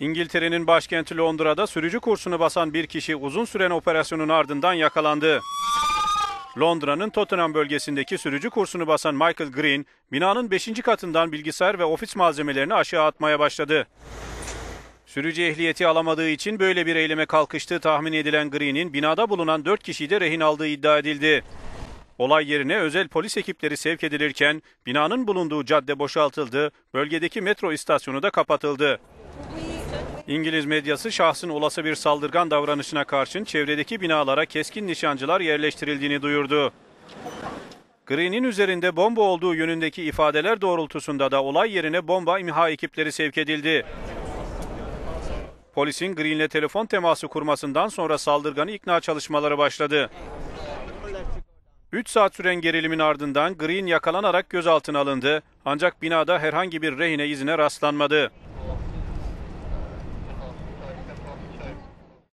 İngiltere'nin başkenti Londra'da sürücü kursunu basan bir kişi uzun süren operasyonun ardından yakalandı. Londra'nın Tottenham bölgesindeki sürücü kursunu basan Michael Green, binanın 5. katından bilgisayar ve ofis malzemelerini aşağı atmaya başladı. Sürücü ehliyeti alamadığı için böyle bir eyleme kalkıştığı tahmin edilen Green'in binada bulunan 4 kişiyi de rehin aldığı iddia edildi. Olay yerine özel polis ekipleri sevk edilirken binanın bulunduğu cadde boşaltıldı, bölgedeki metro istasyonu da kapatıldı. İngiliz medyası şahsın olası bir saldırgan davranışına karşın çevredeki binalara keskin nişancılar yerleştirildiğini duyurdu. Green'in üzerinde bomba olduğu yönündeki ifadeler doğrultusunda da olay yerine bomba imha ekipleri sevk edildi. Polisin Green'le telefon teması kurmasından sonra saldırganı ikna çalışmaları başladı. 3 saat süren gerilimin ardından Green yakalanarak gözaltına alındı ancak binada herhangi bir rehine izine rastlanmadı.